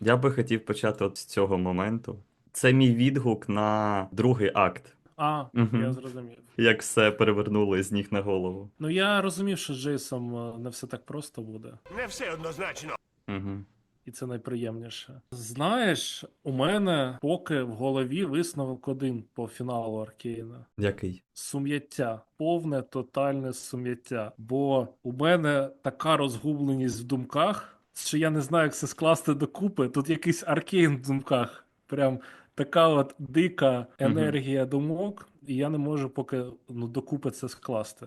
Я би хотів почати от з цього моменту. Це мій відгук на другий акт, А, Мгм. я зрозумів. як все перевернули з ніг на голову. Ну я розумів, що з Джейсом е, не все так просто буде, Не все однозначно. Угу. і це найприємніше. Знаєш, у мене поки в голові висновок один по фіналу Аркейна. Який? Сум'яття, повне тотальне сум'яття. Бо у мене така розгубленість в думках, що я не знаю, як це скласти докупи. Тут якийсь аркейн в думках. Прям така от дика енергія думок, і я не можу поки ну, докупи це скласти.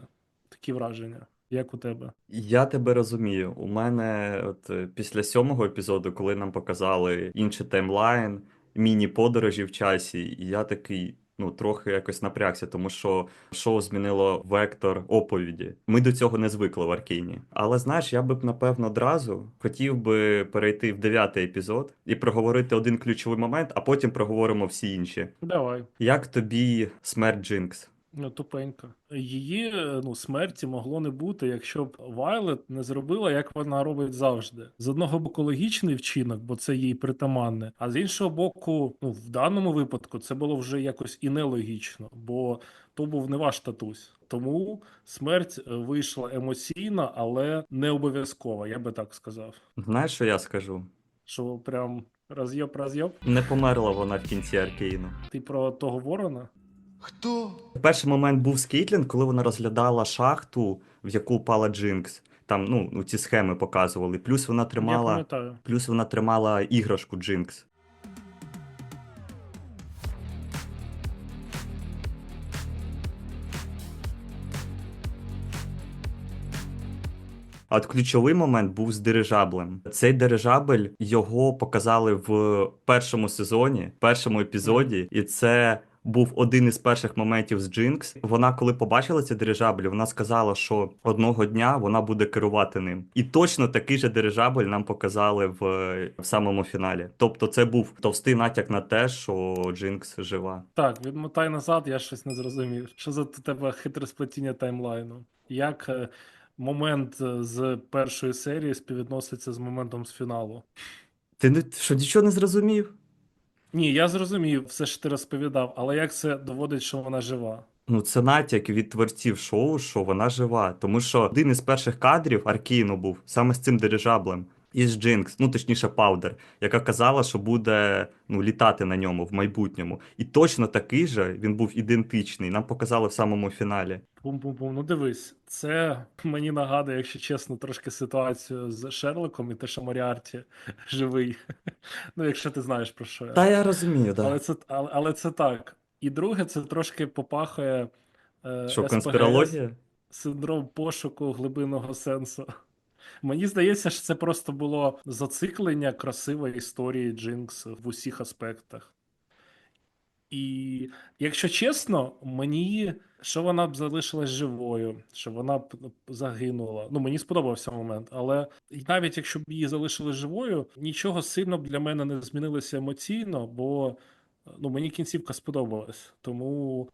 Такі враження. Як у тебе? Я тебе розумію. У мене от е, після сьомого епізоду, коли нам показали інший таймлайн, міні-подорожі в часі, і я такий. Ну, трохи якось напрягся, тому що шоу змінило вектор оповіді. Ми до цього не звикли в Аркіні. Але знаєш, я би б напевно одразу хотів би перейти в дев'ятий епізод і проговорити один ключовий момент, а потім проговоримо всі інші. Давай. Як тобі смерть Джинкс? Ну, тупенько. Її е, ну, смерті могло не бути, якщо б Вайлет не зробила, як вона робить завжди. З одного боку, логічний вчинок, бо це їй притаманне, а з іншого боку, ну, в даному випадку це було вже якось і нелогічно, бо то був не ваш татусь. Тому смерть е, вийшла емоційна, але не обов'язкова, я би так сказав. Знаєш, що я скажу? Що прям роз'єб роз'єб. Не померла вона в кінці Аркейну. Ти про того ворона? Хто? Перший момент був з Кейтлін, коли вона розглядала шахту, в яку упала Джинкс. Там ну, ну ці схеми показували. Плюс вона тримала, плюс вона тримала іграшку Джинкс. А от ключовий момент був з дирижаблем. Цей дирижабль його показали в першому сезоні, першому епізоді, і це був один із перших моментів з Джинкс. Вона, коли побачила цей дирижабль, вона сказала, що одного дня вона буде керувати ним. І точно такий же дирижабль нам показали в, в самому фіналі. Тобто, це був товстий натяк на те, що Джинкс жива. Так, відмотай назад, я щось не зрозумів. Що за тебе хитросплетіння таймлайну? Як е, момент е, з першої серії співвідноситься з моментом з фіналу? Ти не що нічого не зрозумів? Ні, я зрозумів все, що ти розповідав, але як це доводить, що вона жива? Ну, це натяк від творців шоу, що вона жива. Тому що один із перших кадрів Аркейну був саме з цим дирижаблем. І з Джинкс, ну точніше, Паудер, яка казала, що буде ну, літати на ньому в майбутньому. І точно такий же він був ідентичний. Нам показали в самому фіналі. Пум-пум-пум. Ну дивись, це мені нагадує, якщо чесно, трошки ситуацію з Шерлоком і те, що Моріарті живий. Ну, якщо ти знаєш про що я. Та я розумію, Але це, але, але це так. І друге, це трошки попахує. Е, Що конспірологія? синдром пошуку глибинного сенсу. Мені здається, що це просто було зациклення красивої історії Джинкс в усіх аспектах. І якщо чесно, мені що вона б залишилась живою, що вона б загинула. Ну, мені сподобався момент, але навіть якщо б її залишили живою, нічого сильно б для мене не змінилося емоційно, бо ну, мені кінцівка сподобалась. Тому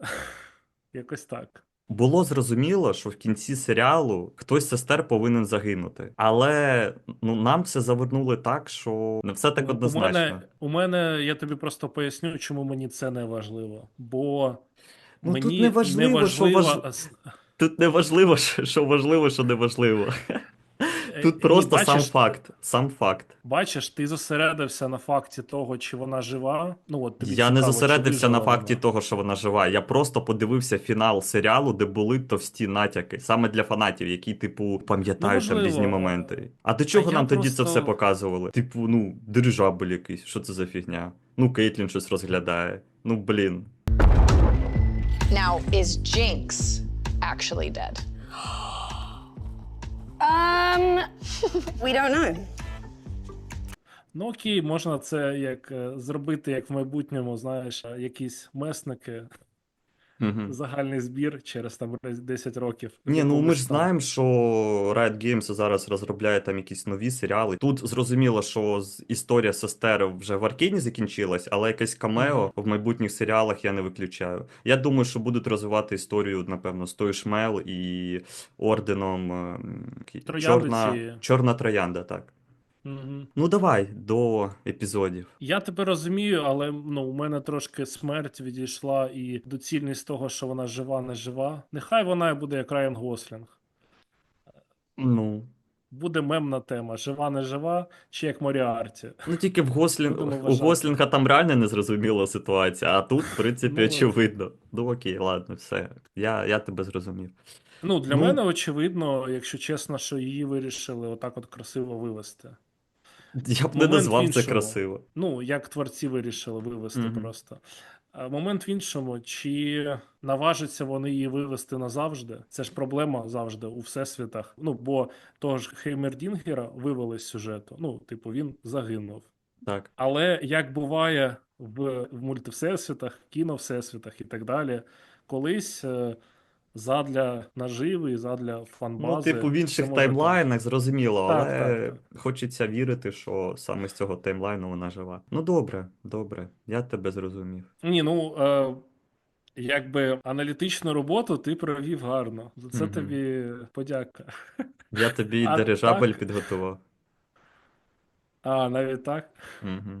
якось так. Було зрозуміло, що в кінці серіалу хтось з сестер повинен загинути. Але ну, нам це завернули так, що не все так однозначно. У мене, у мене, я тобі просто поясню, чому мені це не важливо. Бо Ну, тут мені не важливо, що важ- Тут не важливо, що важливо, що не важливо. Тут просто сам факт. Сам факт. Бачиш, ти зосередився на факті того, чи вона жива. Ну, от тобі Я не цікаво, чи зосередився на факті того, що вона жива. Я просто подивився фінал серіалу, де були товсті натяки, саме для фанатів, які, типу, пам'ятають там різні моменти. А до чого я нам тоді це все показували? Типу, ну, дирижабль якийсь, що це за фігня? Ну, Кейтлін щось розглядає. Ну, блін. Now, is Jinx actually dead? We don't know. Ну окей, можна це як е, зробити, як в майбутньому, знаєш, е, якісь месники, Угу. загальний збір через там 10 років. Ні, ну ми ж знаємо, що Riot Games зараз розробляє там якісь нові серіали. Тут зрозуміло, що історія сестер вже в Аркейні закінчилась, але якесь камео в майбутніх серіалах я не виключаю. Я думаю, що будуть розвивати історію, напевно, з тою Шмел і орденом е, м, який- Троянди Чорна. Чорна Троянда, так. Угу. Ну давай до епізодів. Я тебе розумію, але ну, у мене трошки смерть відійшла і доцільність того, що вона жива, не жива. Нехай вона і буде як Райан Гослінг. Ну. Буде мемна тема: жива, не жива, чи як Моріарті. Ну тільки в. Будемо у вважати. Гослінга там реально незрозуміла ситуація, а тут, в принципі, Ну. очевидно. Ну окей, ладно, все. Я, я тебе зрозумів. Ну, для Ну. мене очевидно, якщо чесно, що її вирішили отак от красиво вивести. Я б не Момент назвав це красиво. Ну, як творці вирішили вивести Мгм. просто. А момент в іншому, чи наважаться вони її вивести назавжди? Це ж проблема завжди у всесвітах. Ну, бо того ж Хеймердінгера вивели з сюжету. Ну, типу, він загинув. Так. Але як буває в, в мультивсесвітах, кіновсесвітах і так далі, колись е, задля наживи, задля фанбази. Ну, типу, в інших може таймлайнах, зрозуміло, Так, але так, хочеться вірити, що саме з цього таймлайну вона жива. Ну добре, добре, я тебе зрозумів. Ні, ну е, якби аналітичну роботу ти провів гарно. За це Мгм. тобі подяка. Я тобі А дирижабель так? підготував. А, навіть так. Угу.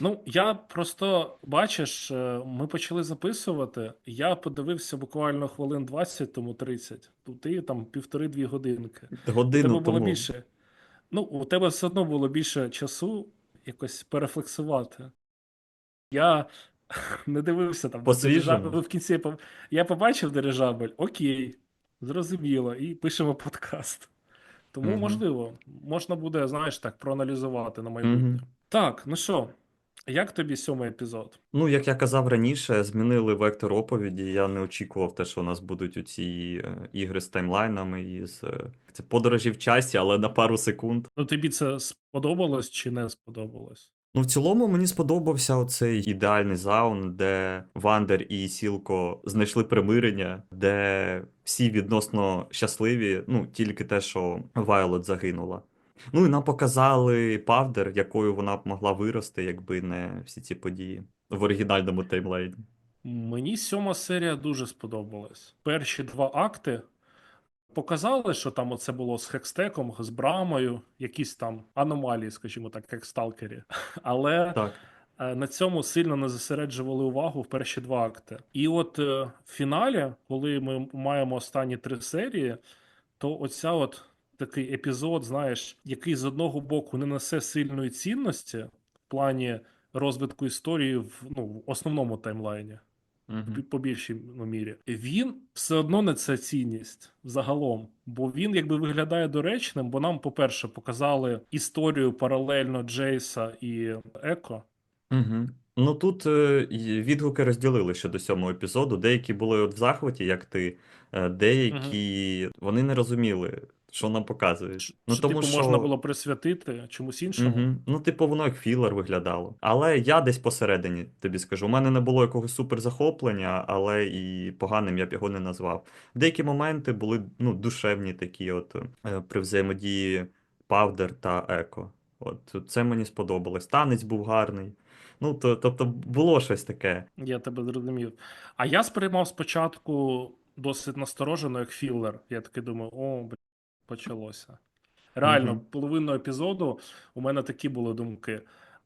Ну, я просто бачиш, е, ми почали записувати. Я подивився буквально хвилин 20, тому 30. То ти там півтори-дві годинки. Годину тебе було тому. більше. Ну, у тебе все одно було більше часу якось перефлексувати. Я не дивився там. Дирижабель. В кінці я побачив дирижабель, окей, зрозуміло, і пишемо подкаст. Тому, Мгм. можливо, можна буде, знаєш, так, проаналізувати на майбутнє. Мгм. Так, ну що, як тобі сьомий епізод? Ну, як я казав раніше, змінили вектор оповіді. Я не очікував те, що у нас будуть оці е, ігри з таймлайнами і з е, це подорожі в часі, але на пару секунд. Ну, тобі це сподобалось чи не сподобалось? Ну, в цілому мені сподобався оцей ідеальний заун, де Вандер і Сілко знайшли примирення, де всі відносно щасливі, ну тільки те, що Вайлот загинула. Ну і нам показали Павдер, якою вона б могла вирости, якби не всі ці події в оригінальному таймлайні. Мені сьома серія дуже сподобалась. Перші два акти показали, що там оце було з хекстеком, з брамою, якісь там аномалії, скажімо так, як сталкері. Але Так. е, на цьому сильно не зосереджували увагу в перші два акти. І от е, в фіналі, коли ми маємо останні три серії, то оця от такий епізод, знаєш, який з одного боку не несе сильної цінності в плані розвитку історії в, ну, в основному таймлайні пі- по більшій ну, мірі. Він все одно не це цінність загалом, бо він якби виглядає доречним, бо нам, по-перше, показали історію паралельно Джейса і Еко. Угу. Ну тут е, відгуки розділили щодо сьомого епізоду. Деякі були от в захваті, як ти, е, деякі вони не розуміли, що нам показують. Ш- Ну що, тому типу, що можна було присвятити чомусь іншому. Угу. Ну, типу, воно як філер виглядало. Але я десь посередині тобі скажу. У мене не було якогось суперзахоплення, але і поганим я б його не назвав. Деякі моменти були ну, душевні такі, от е, при взаємодії Павдер та Еко. От це мені сподобалось. Танець був гарний. Ну, то, тобто було щось таке. Я тебе зрозумів. А я сприймав спочатку досить насторожено, як філер. Я таки думаю, о, почалося. Реально, Мгм. половину епізоду у мене такі були думки.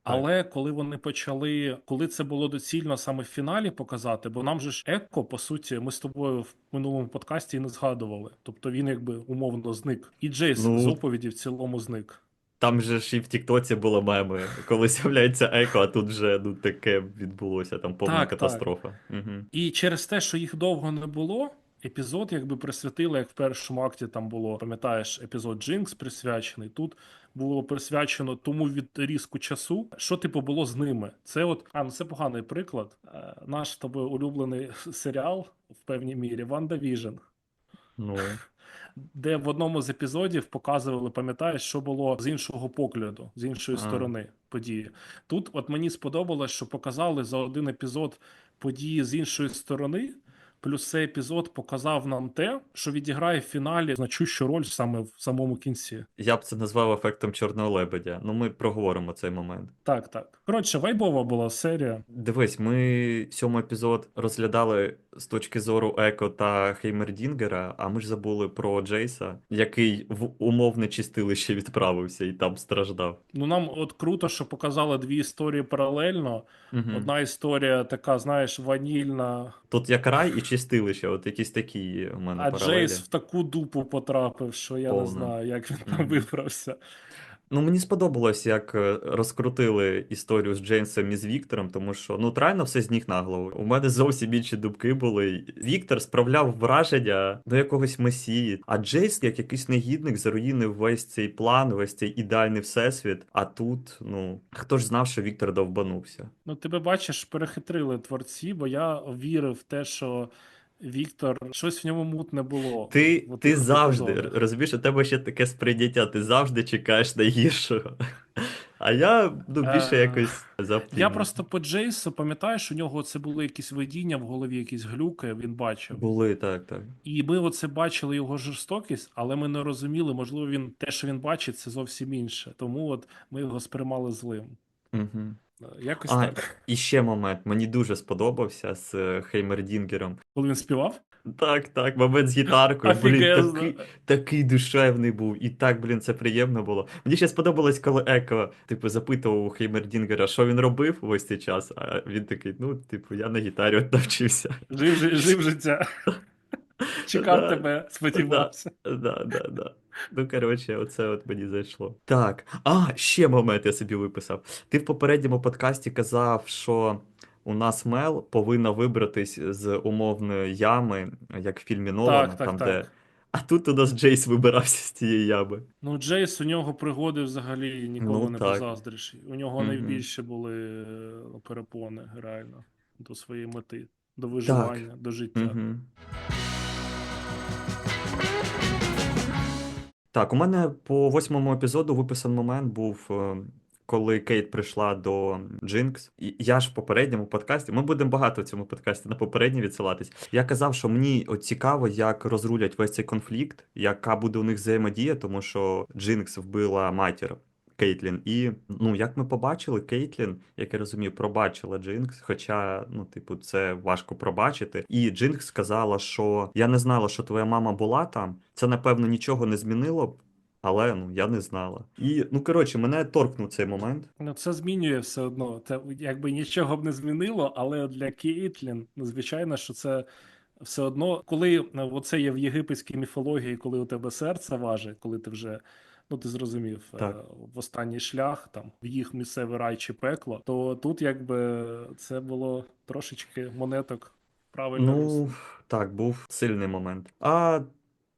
Але коли вони почали, коли це було доцільно саме в фіналі показати, бо нам же ж Еко, по суті, ми з тобою в минулому подкасті і не згадували. Тобто він якби умовно зник. І Джейс Ну. з оповіді в цілому зник. Там же ж і в Тіктоці було меми, коли з'являється Еко, а тут вже ну, таке відбулося, там повна Так, так. катастрофа. Угу. І через те, що їх довго не було, епізод якби присвятили, як в першому акті там було, пам'ятаєш, епізод Джинкс присвячений. Тут було присвячено тому відрізку часу, що типу було з ними. Це от, а ну це поганий приклад. Е, Наш з тобою улюблений серіал в певній мірі Ванда Віжн. Ну, Де в одному з епізодів показували, пам'ятаєш, що було з іншого погляду, з іншої А. сторони події. Тут, от мені сподобалось, що показали за один епізод події з іншої сторони, Плюс цей епізод показав нам те, що відіграє в фіналі значущу роль саме в самому кінці. Я б це назвав ефектом чорного лебедя. Ну, ми проговоримо цей момент. Так, так. Коротше, вайбова була серія. Дивись, ми сьомий епізод розглядали з точки зору Еко та Хеймердінгера, а ми ж забули про Джейса, який в умовне чистилище відправився і там страждав. Ну нам от круто, що показали дві історії паралельно. Мгм. Одна історія така, знаєш, ванільна, Тут як рай і чистилище, от якісь такі у мене а паралелі. Джейс в таку дупу потрапив, що я не знаю, як він там вибрався. Ну, мені сподобалось, як е, розкрутили історію з Джеймсом і з Віктором, тому що ну реально все з ніг на голову. У мене зовсім інші думки були. Віктор справляв враження до якогось месії, а Джейс, як якийсь негідник, заруїнив весь цей план, весь цей ідеальний всесвіт. А тут, ну хто ж знав, що Віктор довбанувся? Ну, тебе бачиш, перехитрили творці, бо я вірив в те, що Віктор щось в ньому мутне було. Ти, в ти завжди розумієш, у тебе ще таке сприйняття, ти завжди чекаєш найгіршого. А я ну, більше Е, якось за Я просто по Джейсу пам'ятаєш, у нього це були якісь видіння в голові, якісь глюки, він бачив. були так, так. І ми оце бачили його жорстокість, але ми не розуміли, можливо, він те, що він бачить, це зовсім інше. Тому от ми його сприймали злим. Угу. Якось А, так. і ще момент, мені дуже сподобався з е, Хеймердінгером. Коли він співав, Так, так, момент з гітаркою. Блін, Офігезно. такий, такий душевний був. І так, блін, це приємно було. Мені ще сподобалось, коли Еко, типу, запитував у Хеймердінгера, що він робив весь цей час. А він такий, ну, типу, я на гітарі от навчився. жив, жи- жив життя. Чекав Да, тебе, сподівався. Да, да, да. Ну, коротше, оце от мені зайшло. Так. А, ще момент я собі виписав. Ти в попередньому подкасті казав, що у нас Мел повинна вибратись з умовної ями, як в фільмі Нолана, Так, так, там, так. де. А тут у нас Джейс вибирався з тієї ями. Ну, Джейс, у нього пригоди взагалі ніколи Ну, не так. позаздриш. У нього Мгм. найбільше були е, перепони, реально, до своєї мети, до виживання, до життя. Угу. Так, у мене по восьмому епізоду виписан момент був, е, коли Кейт прийшла до Джинкс. Я ж в попередньому подкасті, ми будемо багато в цьому подкасті на попередній відсилатись. Я казав, що мені от цікаво, як розрулять весь цей конфлікт, яка буде у них взаємодія, тому що Джинкс вбила матір. Кейтлін, і ну як ми побачили, Кейтлін, як я розумію, пробачила Джинкс, хоча, ну, типу, це важко пробачити. І Джинкс сказала, що я не знала, що твоя мама була там. Це напевно нічого не змінило б, але ну я не знала. І ну коротше, мене торкнув цей момент. Ну, це змінює все одно. Це якби нічого б не змінило, але для Кейтлін, ну, звичайно, що це все одно, коли е, оце є в єгипетській міфології, коли у тебе серце важить, коли ти вже. Ну, ти зрозумів, е, Так. в останній шлях, там, в їх місцевий рай чи пекло, то тут якби це було трошечки монеток правильно. Ну так, був сильний момент. А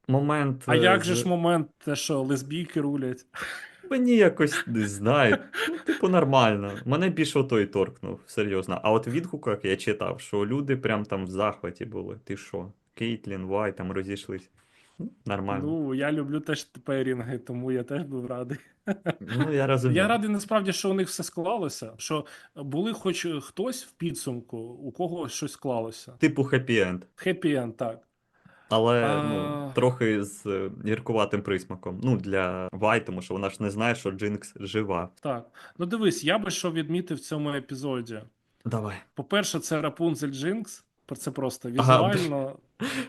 момент. а е, як з- же ж момент, те, що лесбійки рулять? Мені якось не знаю. Ну, типу, нормально. Мене більше той торкнув, серйозно. А от в відгуках я читав, що люди прям там в захваті були. Ти що? Кейтлін, Вай там розійшлись. Нормально. Ну, я люблю теж пейрінги, тому я теж був радий. Ну, я розумію. Я радий насправді, що у них все склалося. Що були хоч хтось в підсумку, у кого щось склалося. Типу хеппі-енд. Хеппі енд, так. Але А. ну, трохи з е, гіркуватим присмаком. Ну, для Вай, тому що вона ж не знає, що Джинкс жива. Так. Ну дивись, я би що відмітив в цьому епізоді. Давай. По-перше, це Рапунзель Джинкс. Про це просто Ага, візуально.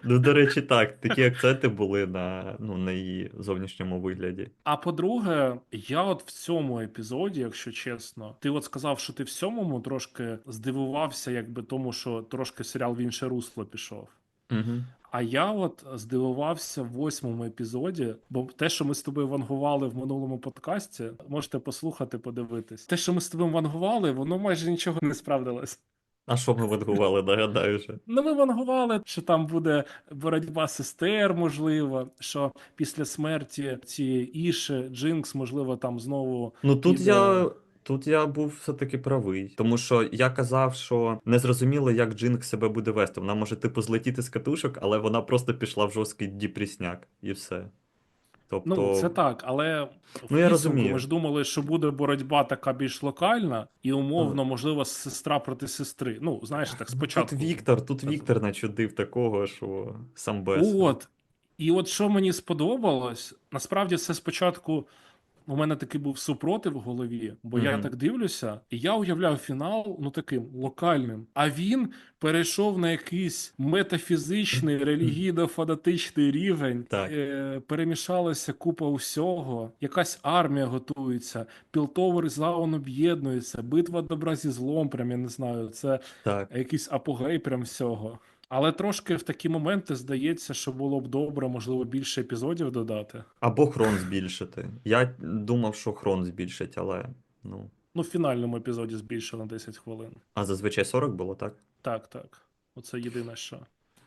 Ну, до речі, так, такі акценти були на, ну, на її зовнішньому вигляді. А по-друге, я от в цьому епізоді, якщо чесно, ти от сказав, що ти в сьомому трошки здивувався, якби тому, що трошки серіал в інше русло пішов. Угу. А я от здивувався в восьмому епізоді, бо те, що ми з тобою вангували в минулому подкасті, можете послухати, подивитись. Те, що ми з тобою вангували, воно майже нічого не справдилось. А що ми вангували, нагадаю вже. Ну, ми вангували, що там буде боротьба сестер, можливо, що після смерті цієї Іші, Джинкс, можливо, там знову Ну тут піде- я. Тут я був все-таки правий, тому що я казав, що не зрозуміло, як Джинк себе буде вести. Вона може типу злетіти з катушок, але вона просто пішла в жорсткий діпрісняк і все. Тобто, Ну, це так, але Ну, я розумію. ми ж думали, що буде боротьба така більш локальна, і умовно, можливо, сестра проти сестри. Ну, знаєш, так спочатку. тут Віктор, тут Віктор начудив такого, що сам без. От. І от що мені сподобалось, насправді це спочатку у мене такий був супротив в голові, бо я так дивлюся, і я уявляв фінал ну таким локальним. А він перейшов на якийсь метафізичний, релігійно-фанатичний рівень. Так. Е, перемішалася купа усього, якась армія готується, Пілтовер заон об'єднується, битва добра зі злом, прям я не знаю, це Так. якийсь апогей прям всього. Але трошки в такі моменти здається, що було б добре, можливо, більше епізодів додати. Або хрон збільшити. Я думав, що хрон збільшить, але ну. Ну, в фінальному епізоді збільшили на 10 хвилин. А зазвичай 40 було, так? Так, так. Оце єдине, що.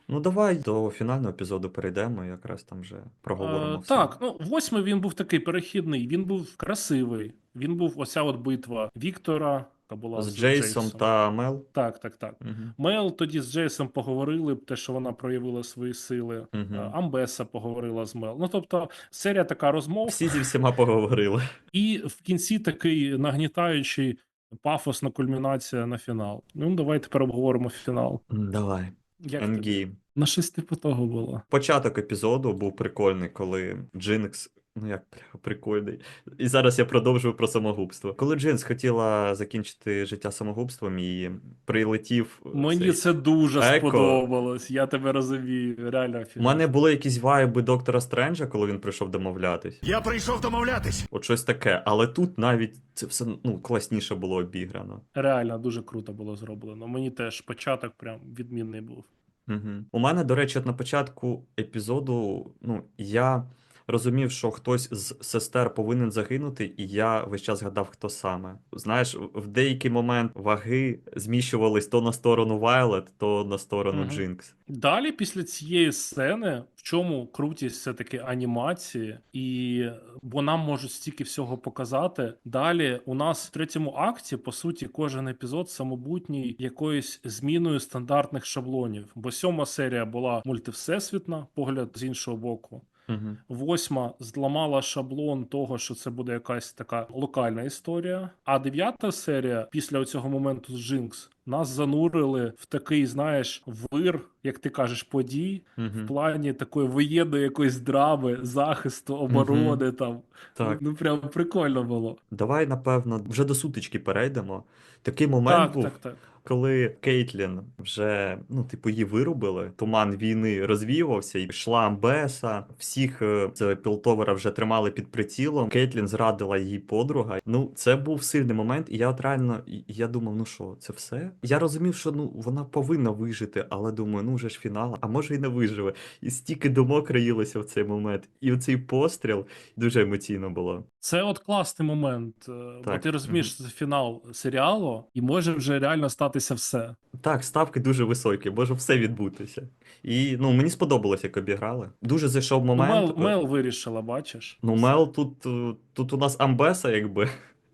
Ну давай до фінального епізоду перейдемо, якраз там вже проговоримо. Е, все. так, ну восьмий він був такий перехідний. Він був красивий. Він був оця от битва Віктора, яка була З Джейсом та Мел. Так, так, так. Угу. Мел тоді з Джейсом поговорили, те, що вона проявила свої сили. Е, Амбеса поговорила з Мел. Ну тобто, серія така розмов. Всі зі всіма поговорили. І в кінці такий нагнітаючий пафосна кульмінація на фінал. Ну, давай тепер обговоримо фінал. Давай. Як? Endgame. На щось типу того було. Початок епізоду був прикольний, коли Джинкс. Ну як прикольний. І зараз я продовжую про самогубство. Коли Джинкс хотіла закінчити життя самогубством і прилетів. Мені цей- це дуже Еко. сподобалось. Я тебе розумію. Реально У мене були якісь вайби доктора Стренджа, коли він прийшов домовлятись. Я прийшов домовлятись. От щось таке. Але тут навіть це все ну, класніше було обіграно. Реально дуже круто було зроблено. Мені теж початок прям відмінний був. Угу. У мене, до речі, от на початку епізоду, ну, я розумів, що хтось з сестер повинен загинути, і я весь час гадав, хто саме. Знаєш, в- деякий момент ваги зміщувались то на сторону Вайлет, то на сторону Мгм. Джинкс. Далі, після цієї сцени, в чому крутість все-таки анімації, і бо нам можуть стільки всього показати. Далі у нас в третьому акті, по суті, кожен епізод самобутній якоюсь зміною стандартних шаблонів. Бо сьома серія була мультивсесвітна, погляд з іншого боку. Угу. Восьма зламала шаблон того, що це буде якась така локальна історія. А дев'ята серія, після цього моменту з Джинкс, нас занурили в такий, знаєш, вир, як ти кажеш, подій в Угу. плані такої воєнної якоїсь драми, захисту, оборони. Там Так. ну прям прикольно було. Давай, напевно, вже до сутички перейдемо. Такий момент Так, був, так, так. Коли Кейтлін вже, ну, типу, її вирубили, туман війни розвіювався, і йшла Амбеса, всіх е, з Пілтовера вже тримали під прицілом. Кейтлін зрадила її подруга. Ну, це був сильний момент, і я от реально я думав, ну що, це все? Я розумів, що ну вона повинна вижити, але думаю, ну вже ж фінал, а може і не виживе. І стільки думок роїлося в цей момент. І оцей постріл дуже емоційно було. Це от класний момент. так. Бо ти розумієш, це фінал серіалу, і може вже реально статися все. Так, ставки дуже високі, може все відбутися. І ну мені сподобалось, як обіграли. Дуже зайшов Ну, момент. Мел, Мел вирішила, бачиш? Ну, Мел тут, е, тут у нас Амбеса, якби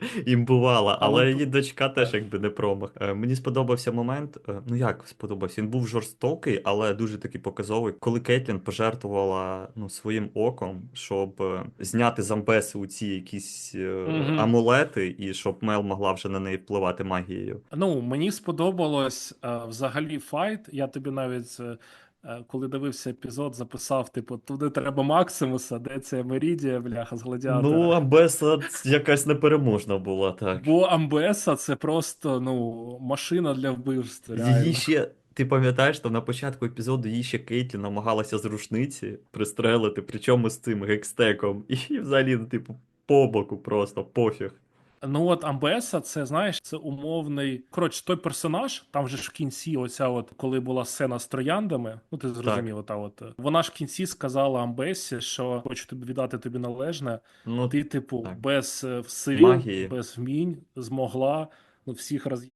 імбувала, але Але її дочка теж якби не промах. Е, Мені сподобався момент. е, Ну як сподобався? Він був жорстокий, але дуже такий показовий, коли Кейтлін пожертвувала ну, своїм оком, щоб е, зняти з Амбеси у ці якісь е, Мгм. амулети, і щоб Мел могла вже на неї впливати магією. Ну, мені сподобалось е, взагалі файт. Я тобі навіть, е, коли дивився епізод, записав: типу, туди треба Максимуса, де це Мерідія, бляха, з гладіатора. Ну, Амбеса якась непереможна була, так. Бо Амбеса це просто ну, машина для вбивств. Її ще. Ти пам'ятаєш, що на початку епізоду її ще Кейтлі намагалася з рушниці пристрелити, причому з цим гекстеком. І взагалі, ну, типу, по боку просто пофіг. Ну от Амбеса, це знаєш, це умовний. Коротше, той персонаж, там же ж в кінці, оця, от коли була сцена з трояндами, ну ти зрозумів, та от е, вона ж в кінці сказала Амбесі, що хочу тобі віддати тобі належне. Ну, Ти, типу, так. без е, сил, без вмінь змогла ну, всіх роз'їхати.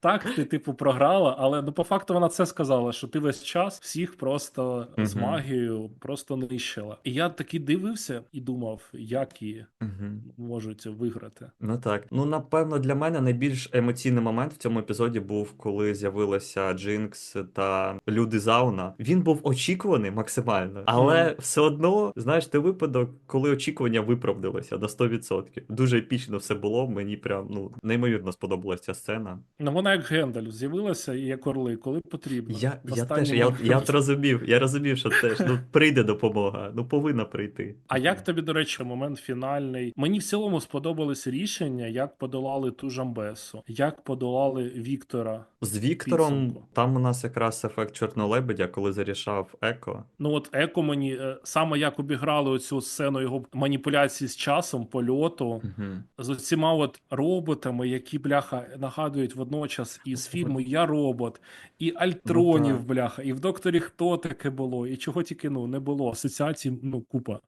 Так, ти, типу, програла, але ну, по факту вона це сказала, що ти весь час всіх просто з магією просто нищила. І я такий дивився і думав, як її Мгм. можуть виграти. Ну так. Ну, напевно, для мене найбільш емоційний момент в цьому епізоді був, коли з'явилася Джинкс та люди Зауна. Він був очікуваний максимально, але Мгм. все одно, знаєш, ти випадок, коли очікування виправдалися на 100%. Дуже епічно все було. Мені прям ну неймовірно сподобалася ця сцена. Ну, вона як Гендальф з'явилася і як орли, коли потрібно. Я, я останній теж я, я от розумів, я розумів, що теж ну прийде допомога, ну повинна прийти. А як тобі, до речі, момент фінальний? Мені в цілому сподобались рішення, як подолали ту Жамбесу, як подолали Віктора. з Віктором? підсумку? Там у нас якраз ефект чорного лебедя, коли зарішав Еко. Ну от Еко мені е, саме як обіграли оцю сцену його маніпуляції з часом, польоту. Угу. З оціма от роботами, які бляха нагадують водночас із фільму Я робот, і Альтронів, Ну бляха, і в докторі хто таке було, і чого тільки ну не було. Асоціацій ну купа.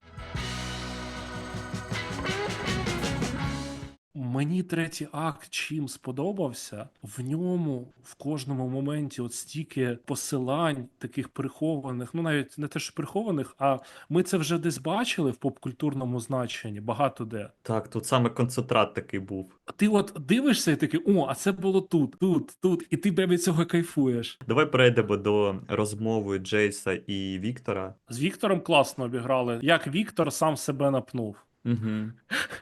Мені третій акт чим сподобався, в ньому в кожному моменті от стільки посилань, таких прихованих, ну навіть не те, що прихованих, а ми це вже десь бачили в попкультурному значенні, багато де. Так, тут саме концентрат такий був. Ти от дивишся і такий, о, а це було тут, тут, тут, і ти від цього кайфуєш. Давай перейдемо до розмови Джейса і Віктора. З Віктором класно обіграли, як Віктор сам себе напнув Угу.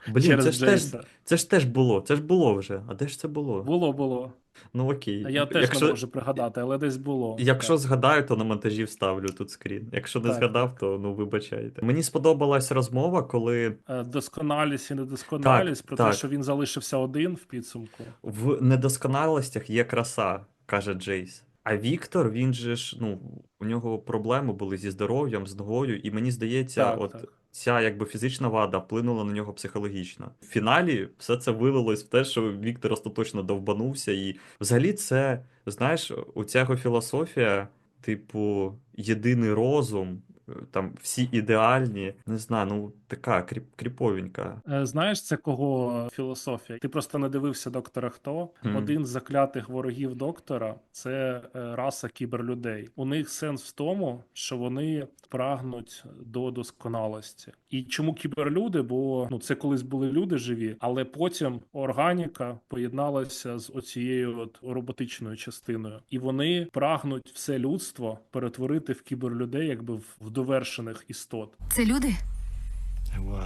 Блін, через це ж, теж, Джейса. це ж теж було, це ж було вже. А де ж це було? Було, було. Ну окей. Я теж якщо, не можу пригадати, але десь було. Якщо Так. згадаю, то на монтажі вставлю тут скрін. Якщо не Так. згадав, то ну вибачайте. Мені сподобалась розмова, коли Е, Досконалість і недосконалість, Так, про так. те, що він залишився один в підсумку. в недосконалостях є краса, каже Джейс. А Віктор, він же ж, ну, у нього проблеми були зі здоров'ям, з ногою, і мені здається, Так, от так. ця якби фізична вада вплинула на нього психологічно. В фіналі все це вилилось в те, що Віктор остаточно довбанувся. І взагалі це, знаєш, у цього філософія, типу, єдиний розум, там всі ідеальні. Не знаю, ну така кріп, кріповенька. Е, Знаєш, це кого філософія? Ти просто не дивився доктора Хто. Мгм. Один з заклятих ворогів доктора це е, раса кіберлюдей. У них сенс в тому, що вони прагнуть до досконалості. І чому кіберлюди? Бо ну це колись були люди живі, але потім органіка поєдналася з оцією от роботичною частиною, і вони прагнуть все людство перетворити в кіберлюдей, якби в, в довершених істот. Це люди?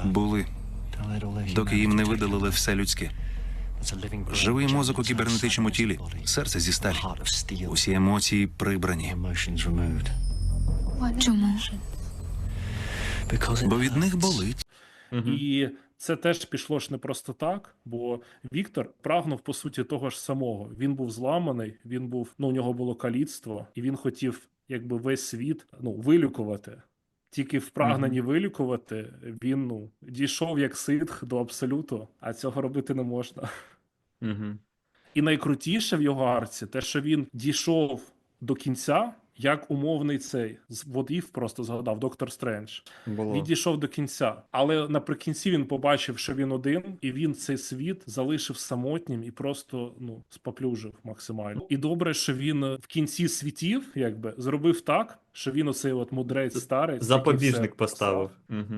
Були, доки їм не видалили все людське. Живий мозок у кібернетичному тілі, серце зі сталі. Усі емоції прибрані, Чому? бо від них болить. І це теж пішло ж не просто так, бо Віктор прагнув по суті того ж самого. Він був зламаний, він був, ну у нього було каліцтво, і він хотів, якби весь світ ну вилікувати. Тільки в прагненні вилікувати він ну дійшов як ситх до абсолюту, а цього робити не можна. Мгм. І найкрутіше в його арці, те, що він дійшов до кінця, як умовний цей з водів, просто згадав доктор Стрендж. Було. Відійшов до кінця, але наприкінці він побачив, що він один, і він цей світ залишив самотнім і просто ну споплюжив максимально. І добре, що він в кінці світів, якби зробив так, що він оцей от мудрець старий Запобіжник поставив.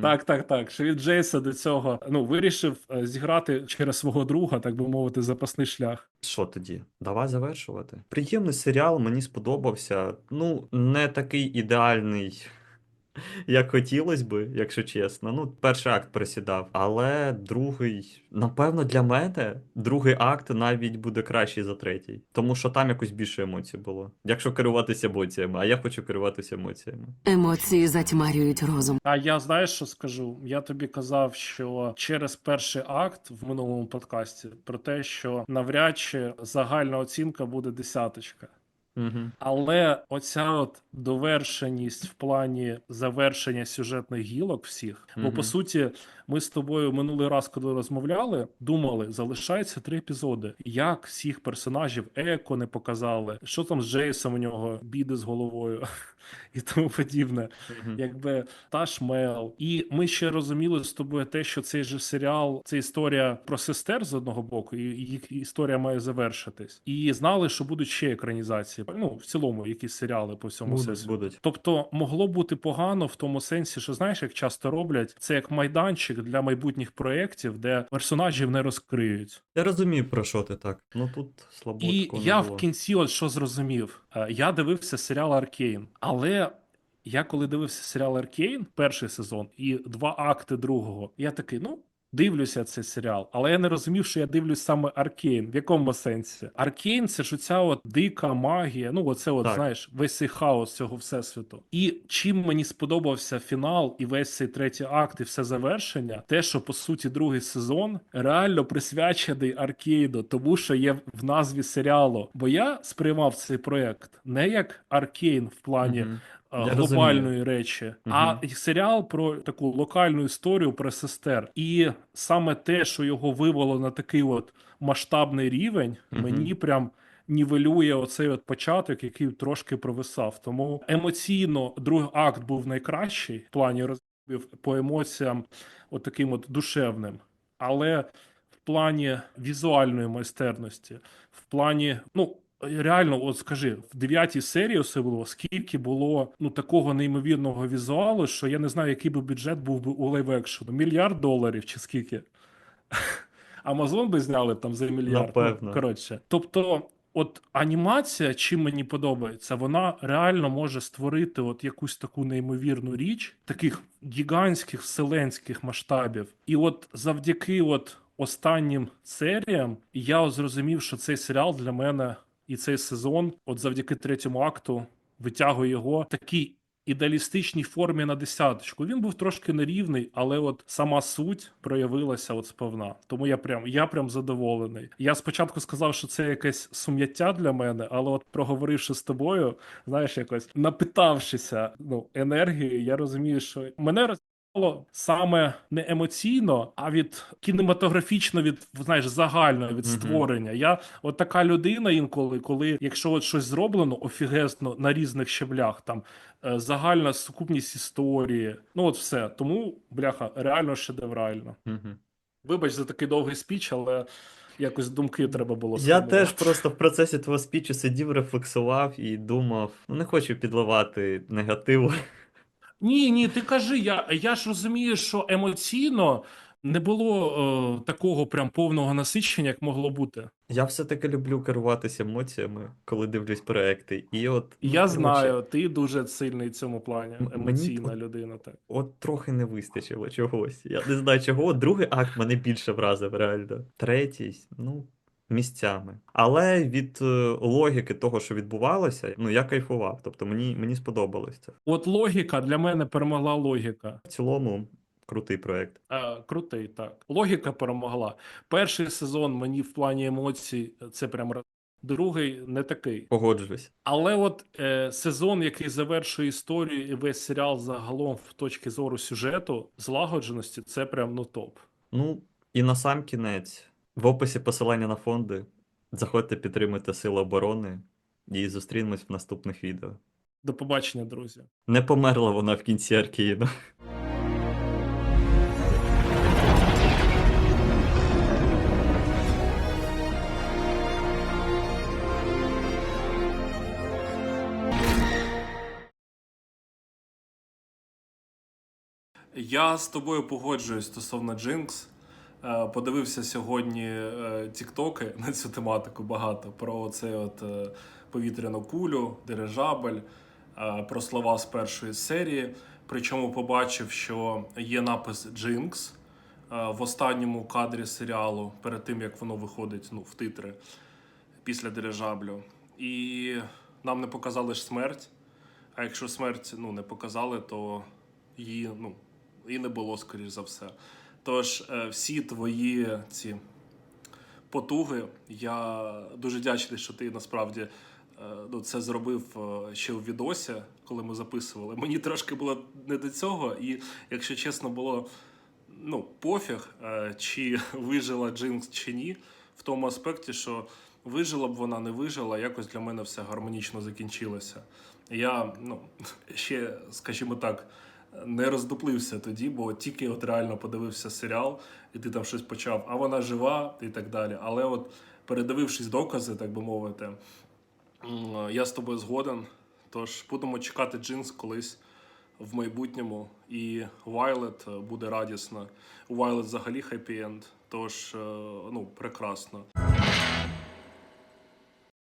Так, так, так. Що він Джейса до цього ну вирішив е, зіграти через свого друга, так би мовити, запасний шлях. Що тоді? Давай завершувати. Приємний серіал, мені сподобався. Ну, не такий ідеальний, як хотілося би, якщо чесно. Ну, перший акт присідав, але другий, напевно, для мене другий акт навіть буде кращий за третій. Тому що там якось більше емоцій було. Якщо керуватися емоціями, а я хочу керуватися емоціями. Емоції затьмарюють розум. А я знаєш, що скажу? Я тобі казав, що через перший акт в минулому подкасті про те, що навряд чи загальна оцінка буде десяточка. Угу. Але оця от довершеність в плані завершення сюжетних гілок всіх. Бо по суті, ми з тобою минулий раз, коли розмовляли, думали, залишається три епізоди. Як всіх персонажів Еко не показали, що там з Джейсом у нього біди з головою і тому подібне. Якби та ж Мел. І ми ще розуміли з тобою те, що цей же серіал це історія про сестер з одного боку, і їх історія має завершитись. І знали, що будуть ще екранізації. Ну, в цілому, якісь серіали по всьому Будуть, всесвіту. будуть. Тобто могло бути погано в тому сенсі, що знаєш, як часто роблять, це як майданчик для майбутніх проєктів, де персонажів не розкриють. Я розумію, про що ти так. Ну тут слабо І я не в кінці, от що зрозумів, Е, я дивився серіал Аркейн, але. Я коли дивився серіал Аркейн, перший сезон, і два акти другого, я такий, ну. Дивлюся цей серіал, але я не розумів, що я дивлюсь саме Аркейн. В якому сенсі? Аркейн це ж оця от дика магія. Ну, оце, от, Так. знаєш, весь цей хаос цього всесвіту. І чим мені сподобався фінал і весь цей третій акт, і все завершення, те, що по суті другий сезон реально присвячений Аркейну, тому що є в назві серіалу. Бо я сприймав цей проект не як Аркейн в плані. Мгм. Е, Я глобальної речі, а серіал про таку локальну історію про сестер. І саме те, що його вивело на такий от масштабний рівень, мені прям нівелює оцей от початок, який трошки провисав. Тому емоційно другий акт був найкращий в плані розбив по емоціям, от таким от душевним. Але в плані візуальної майстерності, в плані, ну. Реально, от скажи, в дев'ятій серії особливо, скільки було ну такого неймовірного візуалу, що я не знаю, який би бюджет був би у лайв-екшену. Мільярд доларів чи скільки? Амазон би зняли там за мільярд. Напевно. Ну, коротше. Тобто, от анімація, чим мені подобається, вона реально може створити от якусь таку неймовірну річ, таких гігантських вселенських масштабів. І от завдяки от останнім серіям я зрозумів, що цей серіал для мене і цей сезон, от завдяки третьому акту, витягує його в такій ідеалістичній формі на десяточку. Він був трошки нерівний, але от сама суть проявилася от сповна. Тому я прям я прям задоволений. Я спочатку сказав, що це якесь сум'яття для мене, але от проговоривши з тобою, знаєш, якось напитавшися ну енергією, я розумію, що мене. Саме не емоційно, а від кінематографічно, від знаєш, загально від створення. Я от така людина інколи, коли якщо от щось зроблено офігезно на різних щеблях, там е, загальна сукупність історії, ну от все. Тому бляха, реально шедеврально. Мгм. Вибач за такий довгий спіч, але якось думки треба було Я сформувати. теж просто в процесі твого спічу сидів, рефлексував і думав, ну не хочу підливати негативу. Ні, ні, ти кажи, я, я ж розумію, що емоційно не було е, такого прям повного насичення, як могло бути. Я все-таки люблю керуватися емоціями, коли дивлюсь проекти. І от ну, Я коротше, знаю, ти дуже сильний в цьому плані. М- мені Емоційна от- людина. Так. От трохи не вистачило чогось. Я не знаю чого. Другий акт мене більше вразив, реально. Третій, ну, місцями. Але від е, логіки того, що відбувалося, ну я кайфував. Тобто мені, мені сподобалось це. От логіка для мене перемогла логіка. В цілому, крутий проект. Е, крутий, так. Логіка перемогла. Перший сезон мені в плані емоцій це прям. Другий не такий. Погоджуюсь. Але от е, сезон, який завершує історію, і весь серіал загалом в точки зору сюжету, злагодженості, це прям ну топ. Ну, і на сам кінець, в описі посилання на фонди. Заходьте підтримуйте Сили оборони і зустрінемось в наступних відео. До побачення, друзі. Не померла вона в кінці Аркейну. Я з тобою погоджуюсь стосовно Джинкс. Е, Подивився сьогодні е, тіктоки на цю тематику багато про цей е, повітряну кулю, дирижабель, про слова з першої серії. Причому побачив, що є напис Джинкс в останньому кадрі серіалу, перед тим як воно виходить ну, в титри після дирижаблю. І нам не показали ж смерть. А якщо смерть ну, не показали, то її ну, і не було, скоріш за все. Тож, е, всі твої ці потуги, я дуже вдячний, що ти насправді ну, це зробив е, ще у відосі, коли ми записували. Мені трошки було не до цього, і якщо чесно, було ну, пофіг, е, чи вижила Джинкс чи ні, в тому аспекті, що вижила б вона, не вижила, якось для мене все гармонічно закінчилося. Я, ну, ще, скажімо так, не роздуплився тоді, бо тільки от реально подивився серіал, і ти там щось почав, а вона жива і так далі. Але от передивившись докази, так би мовити, я з тобою згоден. Тож будемо чекати Джинкс колись в майбутньому, і Вайлет буде радісна. У Вайлет взагалі хеппі-енд, тож е, ну, прекрасно.